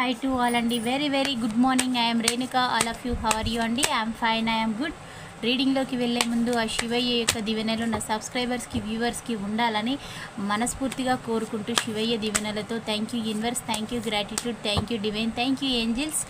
Hi to all and very very good morning. I am Renuka. All of you, how are you? And I am రీడింగ్లోకి వెళ్ళే ముందు ఆ శివయ్య యొక్క దివెనలు నా సబ్స్క్రైబర్స్కి వ్యూవర్స్కి ఉండాలని మనస్ఫూర్తిగా కోరుకుంటూ Shivayya దివెనలతో thank you universe thank you gratitude thank you divine thank you angels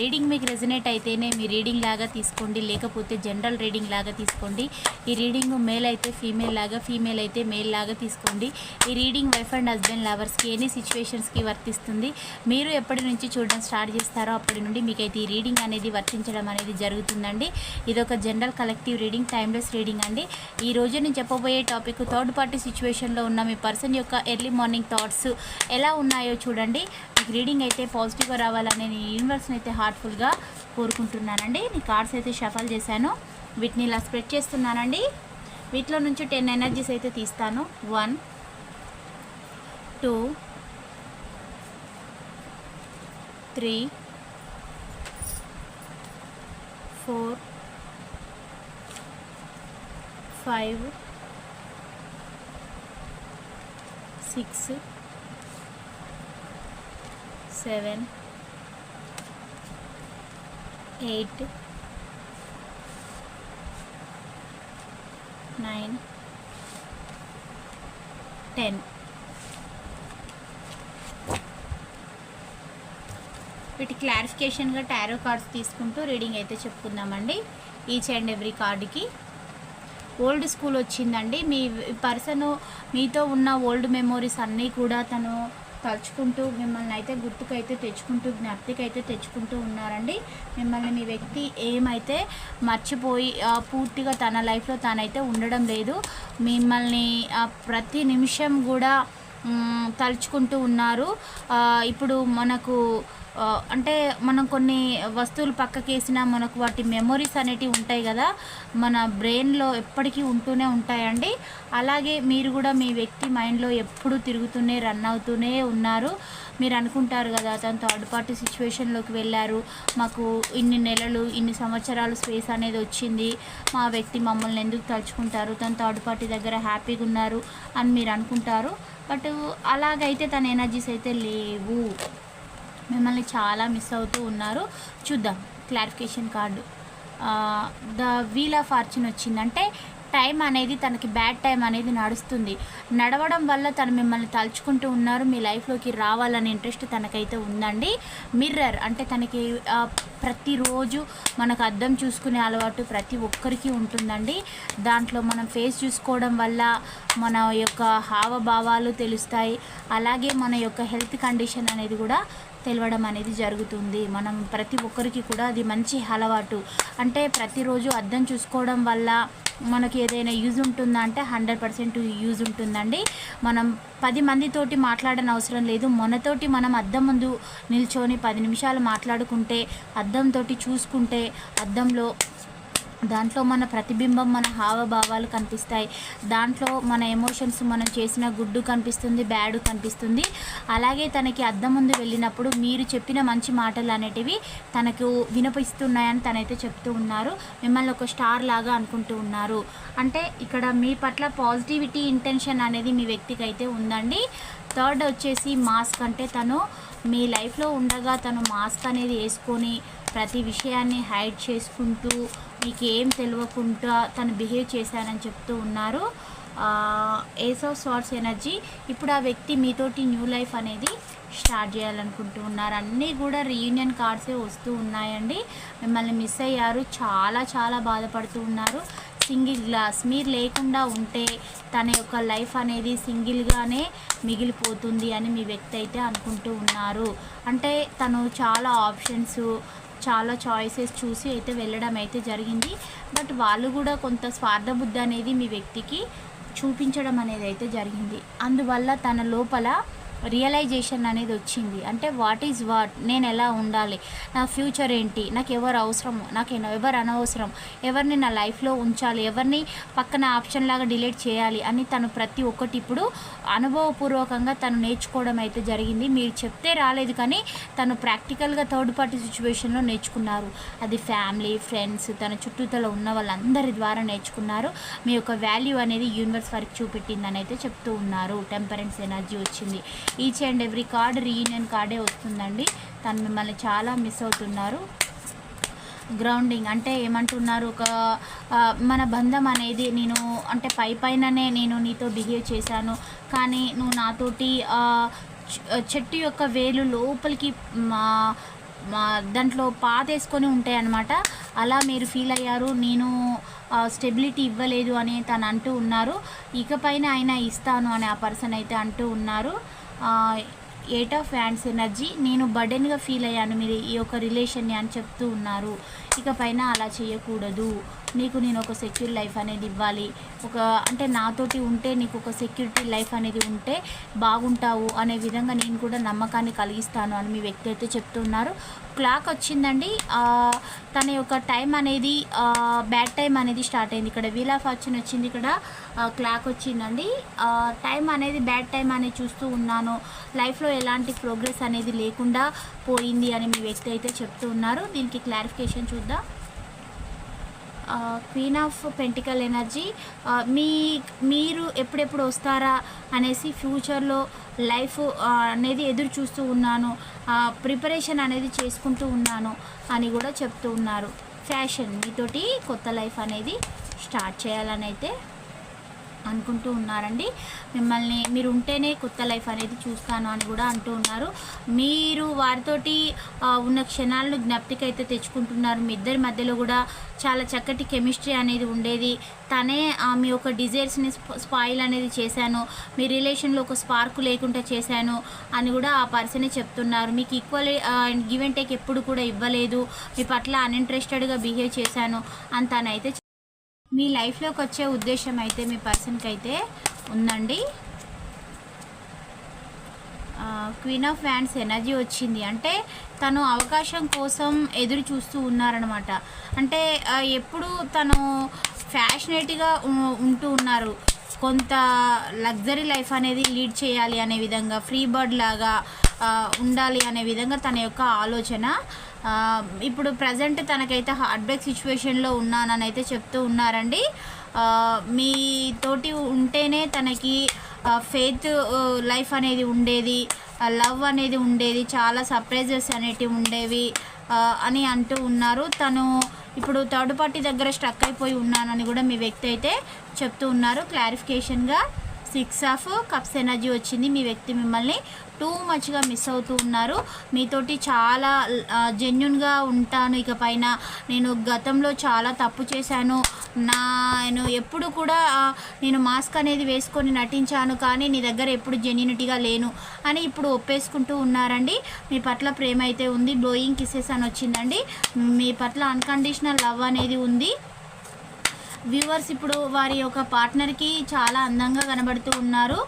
reading మీకు రెజనేట్ అయితేనే మీ రీడింగ్ లాగా తీసుకోండి లేకపోతే జనరల్ రీడింగ్ లాగా తీసుకోండి. ఈ రీడింగ్ మేల్ అయితే ఫీమేల్ లాగా ఫీమేల్ అయితే మేల్ లాగా తీసుకోండి. ఈ రీడింగ్ వైఫ్ అండ్ హస్బెండ్ లవర్స్కి ఎనీ సిచ్యువేషన్స్కి వర్తిస్తుంది. మీరు ఎప్పటి నుంచి చూడడం స్టార్ట్ చేస్తారో అప్పటి నుండి మీకైతే ఈ రీడింగ్ అనేది వర్తించడం అనేది జరుగుతుందండి. ఇది ఒక general collective reading timeless reading అండి. ఈ రోజు నేను చెప్పబోయే టాపిక్ థర్డ్ పార్టీ సిచ్యువేషన్లో ఉన్న మీ పర్సన్ యొక్క ఎర్లీ మార్నింగ్ థాట్స్ ఎలా ఉన్నాయో చూడండి. మీకు రీడింగ్ అయితే పాజిటివ్గా రావాలని నేను యూనివర్స్ని అయితే హార్ట్ఫుల్గా కోరుకుంటున్నానండి. నీ కార్డ్స్ అయితే షఫల్ చేశాను. వీటిని ఇలా స్ప్రెడ్ చేస్తున్నానండి. వీటిలో నుంచి టెన్ ఎనర్జీస్ అయితే తీస్తాను. One two three four five six seven eight nine ten. వీటి క్లారిఫికేషన్గా టారో కార్డ్స్ తీసుకుంటూ రీడింగ్ అయితే చెప్పుకుందామండి. ఈచ్ అండ్ ఎవ్రీ కార్డుకి ఓల్డ్ స్కూల్ వచ్చిందండి. మీ పర్సన్ మీతో ఉన్న ఓల్డ్ మెమోరీస్ అన్నీ కూడా తను తలుచుకుంటూ మిమ్మల్ని అయితే గుర్తుకైతే తెచ్చుకుంటూ జ్ఞప్తికి అయితే తెచ్చుకుంటూ ఉన్నారండి. మిమ్మల్ని మీ వ్యక్తి ఏమైతే మర్చిపోయి పూర్తిగా తన లైఫ్లో తనైతే ఉండడం లేదు. మిమ్మల్ని ప్రతి నిమిషం కూడా తలుచుకుంటూ ఉన్నారు. ఇప్పుడు మనకు అంటే మనం కొన్ని వస్తువులు పక్కకేసినా మనకు వాటి మెమొరీస్ అనేటివి ఉంటాయి కదా మన బ్రెయిన్లో ఎప్పటికీ ఉంటూనే ఉంటాయండి. అలాగే మీరు కూడా మీ వ్యక్తి మైండ్లో ఎప్పుడు తిరుగుతూనే రన్ అవుతూనే ఉన్నారు. మీరు అనుకుంటారు కదా తను థర్డ్ పార్టీ సిచ్యువేషన్లోకి వెళ్ళారు. మాకు ఇన్ని నెలలు ఇన్ని సంవత్సరాలు స్పేస్ అనేది వచ్చింది. మా వ్యక్తి మమ్మల్ని ఎందుకు తలుచుకుంటారు? తను థర్డ్ పార్టీ దగ్గర హ్యాపీగా ఉన్నారు అని మీరు అనుకుంటారు. బట్ అలాగైతే తన ఎనర్జీస్ అయితే లేవు. మిమ్మల్ని చాలా మిస్ అవుతూ ఉన్నారు. చూద్దాం. Clarification card. The wheel of fortune వచ్చిందంటే టైం అనేది తనకి బ్యాడ్ టైం అనేది నడుస్తుంది. నడవడం వల్ల తను మిమ్మల్ని తలుచుకుంటూ ఉన్నారు. మీ లైఫ్లోకి రావాలనే ఇంట్రెస్ట్ తనకైతే ఉందండి. మిర్రర్ అంటే తనకి ప్రతిరోజు మనకు అర్థం చూసుకునే అలవాటు ప్రతి ఒక్కరికి ఉంటుందండి. దాంట్లో మనం ఫేస్ చూసుకోవడం వల్ల మన యొక్క హావభావాలు తెలుస్తాయి. అలాగే మన యొక్క హెల్త్ కండిషన్ అనేది కూడా తెలవడం అనేది జరుగుతుంది. మనం ప్రతి ఒక్కరికి కూడా అది మంచి అలవాటు. అంటే ప్రతిరోజు అర్థం చూసుకోవడం వల్ల మనకి ఏదైనా యూజ్ ఉంటుందా అంటే హండ్రెడ్ పర్సెంట్ యూజ్ ఉంటుందండి. మనం పది మందితోటి మాట్లాడని అవసరం లేదు. మనతోటి మనం అద్దం ముందు నిల్చొని పది నిమిషాలు మాట్లాడుకుంటే అద్దంతో చూసుకుంటే అద్దంలో దాంట్లో మన ప్రతిబింబం మన హావభావాలు కనిపిస్తాయి. దాంట్లో మన ఎమోషన్స్ మనం చేసిన గుడ్డు కనిపిస్తుంది బ్యాడ్ కనిపిస్తుంది. అలాగే తనకి అద్దం ముందు వెళ్ళినప్పుడు మీరు చెప్పిన మంచి మాటలు అనేటివి తనకు వినిపిస్తున్నాయని తనైతే చెప్తూ ఉన్నారు. మిమ్మల్ని ఒక స్టార్ లాగా అనుకుంటూ ఉన్నారు. అంటే ఇక్కడ మీ పట్ల పాజిటివిటీ ఇంటెన్షన్ అనేది మీ వ్యక్తికి అయితే ఉందండి. థర్డ్ వచ్చేసి మాస్క్ అంటే తను మీ లైఫ్లో ఉండగా తను మాస్క్ అనేది వేసుకొని ప్రతి విషయాన్ని హైడ్ చేసుకుంటూ మీకు ఏం తెలియకుండా తను బిహేవ్ చేశానని చెప్తూ ఉన్నారు. ఏస్ ఆఫ్ సార్ట్స్ ఎనర్జీ ఇప్పుడు ఆ వ్యక్తి మీతోటి న్యూ లైఫ్ అనేది స్టార్ట్ చేయాలనుకుంటూ ఉన్నారు. అన్నీ కూడా రీయూనియన్ కార్డ్సే వస్తూ ఉన్నాయండి. మిమ్మల్ని మిస్ అయ్యారు. చాలా చాలా బాధపడుతూ ఉన్నారు. సింగిల్ గ్లాస్ మీరు లేకుండా ఉంటే తన యొక్క లైఫ్ అనేది సింగిల్గానే మిగిలిపోతుంది అని మీ వ్యక్తి అయితే అనుకుంటూ ఉన్నారు. అంటే తను చాలా ఆప్షన్స్ చాలా చాయిసెస్ చూసి అయితే వెళ్ళడం అయితే జరిగింది. బట్ వాళ్ళు కూడా కొంత స్వార్థ బుద్ధి అనేది మీ వ్యక్తికి చూపించడం అనేది అయితే జరిగింది. అందువల్ల తన లోపల రియలైజేషన్ అనేది వచ్చింది. అంటే వాట్ ఈజ్ వాట్ నేను ఎలా ఉండాలి? నా ఫ్యూచర్ ఏంటి? నాకు ఎవరు అవసరము నాకు ఎవరు అనవసరం? ఎవరిని నా లైఫ్లో ఉంచాలి? ఎవరిని పక్కన ఆప్షన్ లాగా డిలీట్ చేయాలి? అని తను ప్రతి ఒక్కటి ఇప్పుడు అనుభవపూర్వకంగా తను నేర్చుకోవడం అయితే జరిగింది. మీరు చెప్తే రాలేదు కానీ తను ప్రాక్టికల్గా థర్డ్ పార్టీ సిచ్యువేషన్లో నేర్చుకున్నారు. అది ఫ్యామిలీ ఫ్రెండ్స్ తన చుట్టూతల ఉన్న వాళ్ళందరి ద్వారా నేర్చుకున్నారు. మీ యొక్క వాల్యూ అనేది యూనివర్స్ వారికి చూపెట్టిందని అయితే చెప్తూ ఉన్నారు. టెంపరెన్స్ ఎనర్జీ వచ్చింది. Each and every card reunion కార్డే వస్తుందండి. తను మిమ్మల్ని చాలా మిస్ అవుతున్నారు. గ్రౌండింగ్ అంటే ఏమంటున్నారు? ఒక మన బంధం అనేది నేను అంటే పై పైననే నేను నీతో బిహేవ్ చేశాను. కానీ నువ్వు నాతోటి చెట్టు యొక్క వేలు లోపలికి మా మా దాంట్లో పాతేసుకొని ఉంటాయి అన్నమాట. అలా మీరు ఫీల్ అయ్యారు. నేను స్టెబిలిటీ ఇవ్వలేదు అని తను అంటూ ఉన్నారు. ఇకపైన అయినా ఇస్తాను అని ఆ పర్సన్ అయితే అంటూ ఉన్నారు. ఎయిట్ ఆఫ్ హ్యాండ్స్ ఎనర్జీ నేను బర్డెన్గా ఫీల్ అయ్యాను. మీరు ఈ యొక్క రిలేషన్ని అని చెప్తూ ఉన్నారు. ఇక పైన అలా చేయకూడదు. నీకు నేను ఒక సెక్యూర్ లైఫ్ అనేది ఇవ్వాలి. ఒక అంటే నాతోటి ఉంటే నీకు ఒక సెక్యూరిటీ లైఫ్ అనేది ఉంటే బాగుంటావు అనే విధంగా నేను కూడా నమ్మకాన్ని కలిగిస్తాను అని మీ వ్యక్తి అయితే చెప్తున్నారు. క్లాక్ వచ్చిందండి. తన యొక్క టైం అనేది బ్యాడ్ టైం అనేది స్టార్ట్ అయింది. ఇక్కడ వీల్ ఆఫ్ ఫార్చ్యూన్ వచ్చింది ఇక్కడ. క్లాక్ వచ్చిందండి. టైం అనేది బ్యాడ్ టైం అనేది చూస్తూ ఉన్నాను. లైఫ్లో ఎలాంటి ప్రోగ్రెస్ అనేది లేకుండా పోయింది అని మీ వ్యక్తి అయితే చెప్తూ ఉన్నారు దీనికి క్లారిఫికేషన్ చూద్దాం. క్వీన్ ఆఫ్ పెంటికల్ ఎనర్జీ మీ మీరు ఎప్పుడెప్పుడు వస్తారా అనేసి ఫ్యూచర్లో లైఫ్ అనేది ఎదురు చూస్తూ ఉన్నాను ప్రిపరేషన్ అనేది చేసుకుంటూ ఉన్నాను అని కూడా చెప్తూ ఉన్నారు. ఫ్యాషన్ మీతోటి కొత్త లైఫ్ అనేది స్టార్ట్ చేయాలని అయితే అనుకుంటూ ఉన్నారండి. మిమ్మల్ని మీరు ఉంటేనే కొత్త లైఫ్ అనేది చూస్తాను అని కూడా అంటూ ఉన్నారు. మీరు వారితోటి ఉన్న క్షణాలను జ్ఞప్తికి అయితే తెచ్చుకుంటున్నారు. మీ ఇద్దరి మధ్యలో కూడా చాలా చక్కటి కెమిస్ట్రీ అనేది ఉండేది. తనే ఆ, మీ యొక్క డిజైర్స్ని స్పాయిల్ అనేది చేశాను. మీ రిలేషన్లో ఒక స్పార్క్ లేకుండా చేశాను అని కూడా ఆ పర్సనే చెప్తున్నారు. మీకు ఈక్వల్ గివ్ అండ్ టేక్ ఎప్పుడు కూడా ఇవ్వలేదు. మీ పట్ల అన్ఇంట్రెస్టెడ్గా బిహేవ్ చేశాను అని తనైతే మీ లైఫ్లోకి వచ్చే ఉద్దేశం అయితే మీ పర్సన్కి అయితే ఉందండి. క్వీన్ ఆఫ్ వ్యాండ్స్ ఎనర్జీ వచ్చింది. అంటే తను అవకాశం కోసం ఎదురు చూస్తూ ఉన్నారనమాట. అంటే ఎప్పుడు తను ఫ్యాషనేట్గా ఉంటూ ఉన్నారు. కొంత లగ్జరీ లైఫ్ అనేది లీడ్ చేయాలి అనే విధంగా ఫ్రీ బర్డ్ లాగా ఉండాలి అనే విధంగా తన యొక్క ఆలోచన. ఇప్పుడు ప్రజెంట్ తనకైతే హార్ట్ బ్రేక్ సిచ్యువేషన్లో ఉన్నానని అయితే చెప్తూ ఉన్నారండి. మీ మీతోటి ఉంటేనే తనకి ఫెయిత్ లైఫ్ అనేది ఉండేది లవ్ అనేది ఉండేది చాలా సర్ప్రైజెస్ అనేటివి ఉండేవి అని అంటూ ఉన్నారు. తను ఇప్పుడు థర్డ్ పార్టీ దగ్గర స్ట్రక్ అయిపోయి ఉన్నానని కూడా మీ వ్యక్తి అయితే చెప్తూ ఉన్నారు. క్లారిఫికేషన్గా సిక్స్ ఆఫ్ కప్స్ ఎనర్జీ వచ్చింది. మీ వ్యక్తి మిమ్మల్ని టూ మచ్గా మిస్ అవుతూ ఉన్నారు. మీతోటి చాలా జెన్యున్గా ఉంటాను. ఇక పైన నేను గతంలో చాలా తప్పు చేశాను. నా నేను ఎప్పుడు కూడా నేను మాస్క్ అనేది వేసుకొని నటించాను. కానీ నీ దగ్గర ఎప్పుడు జెన్యునిటీగా లేను అని ఇప్పుడు ఒప్పేసుకుంటూ ఉన్నారండి. మీ పట్ల ప్రేమ అయితే ఉంది. బ్లోయింగ్ కిసెస్ అని వచ్చిందండి. మీ పట్ల అన్కండిషనల్ లవ్ అనేది ఉంది. వ్యూవర్స్ ఇప్పుడు వారి యొక్క పార్ట్నర్కి చాలా అందంగా కనబడుతూ ఉన్నారు.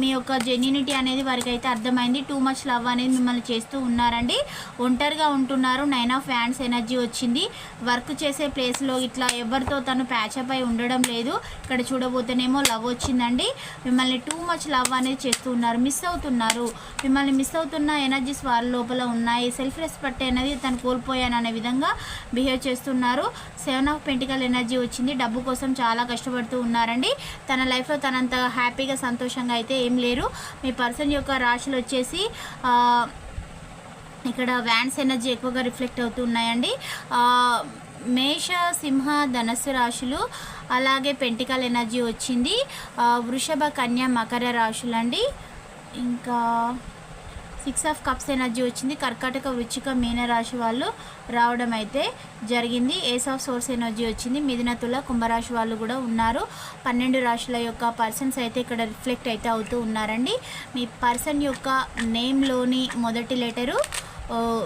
మీ యొక్క జెన్యునిటీ అనేది వారికి అయితే అర్థమైంది. టూ మచ్ లవ్ అనేది మిమ్మల్ని చేస్తూ ఉన్నారండి. ఒంటరిగా ఉంటున్నారు. నైన్ ఆఫ్ ఫ్యాన్స్ ఎనర్జీ వచ్చింది. వర్క్ చేసే ప్లేస్లో ఇట్లా ఎవరితో తను ప్యాచప్ అయి ఉండడం లేదు. ఇక్కడ చూడబోతేనేమో లవ్ వచ్చిందండి. మిమ్మల్ని టూ మచ్ లవ్ అనేది చేస్తూ ఉన్నారు. మిస్ అవుతున్నారు. మిమ్మల్ని మిస్ అవుతున్న ఎనర్జీస్ వారి లోపల ఉన్నాయి. సెల్ఫ్ రెస్పెక్ట్ అనేది తను కోల్పోయాను అనే విధంగా బిహేవ్ చేస్తున్నారు. సెవెన్ ఆఫ్ పెంటికల్ ఎనర్జీ వచ్చింది. డబ్బు కోసం చాలా కష్టపడుతూ ఉన్నారండి. తన లైఫ్లో తనంత హ్యాపీగా సంతోషంగా అయితే ఏం లేరు. మీ పర్సన్ యొక్క రాశులు వచ్చేసి ఇక్కడ వ్యాన్స్ ఎనర్జీ ఎక్కువగా రిఫ్లెక్ట్ అవుతున్నాయండి మేష సింహ ధనస్సు రాశులు అలాగే పెంటికల్ ఎనర్జీ వచ్చింది. వృషభ కన్య మకర రాశులండి. ఇంకా సిక్స్ ఆఫ్ కప్స్ ఎనర్జీ వచ్చింది. కర్కాటక వృచ్చిక మీన రాశి వాళ్ళు రావడం అయితే జరిగింది. ఏస్ ఆఫ్ సోర్స్ ఎనర్జీ వచ్చింది. మిథున తుల కుంభరాశి వాళ్ళు కూడా ఉన్నారు. పన్నెండు రాశుల యొక్క పర్సన్స్ అయితే ఇక్కడ రిఫ్లెక్ట్ అయితే అవుతూ ఉన్నారండి. మీ పర్సన్ యొక్క నేమ్లోని మొదటి letter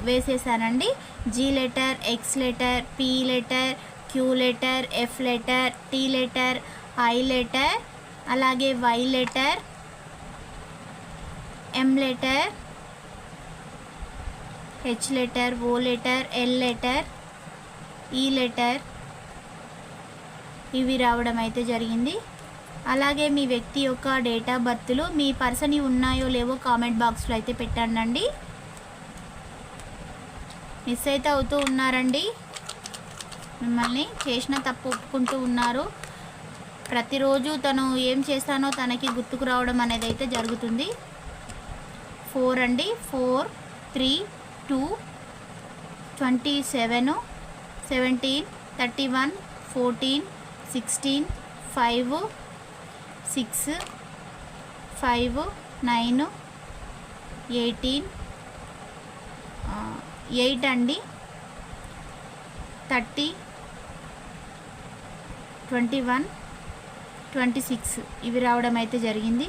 వేసేసానండి. G letter X letter P letter Q letter F letter T letter I letter అలాగే Y letter M letter H letter O letter L letter E letter ఇవి రావడం అయితే జరిగింది. అలాగే మీ వ్యక్తి యొక్క డేట్ ఆఫ్ బర్త్లు మీ పర్సన్ ఉన్నాయో లేవో కామెంట్ బాక్స్లో అయితే పెట్టండి మిస్ అయితే అవుతూ ఉన్నారండి. మిమ్మల్ని చేసిన తప్పు ఒప్పుకుంటూ ఉన్నారు. ప్రతిరోజు తను ఏం చేస్తానో తనకి గుర్తుకు రావడం అనేది అయితే జరుగుతుంది. ఫోర్ అండి. Four three two twenty seven seventeen thirty one fourteen sixteen five six five nine eighteen eight అండి. Thirty twenty one twenty six ఇవి రావడం అయితే జరిగింది.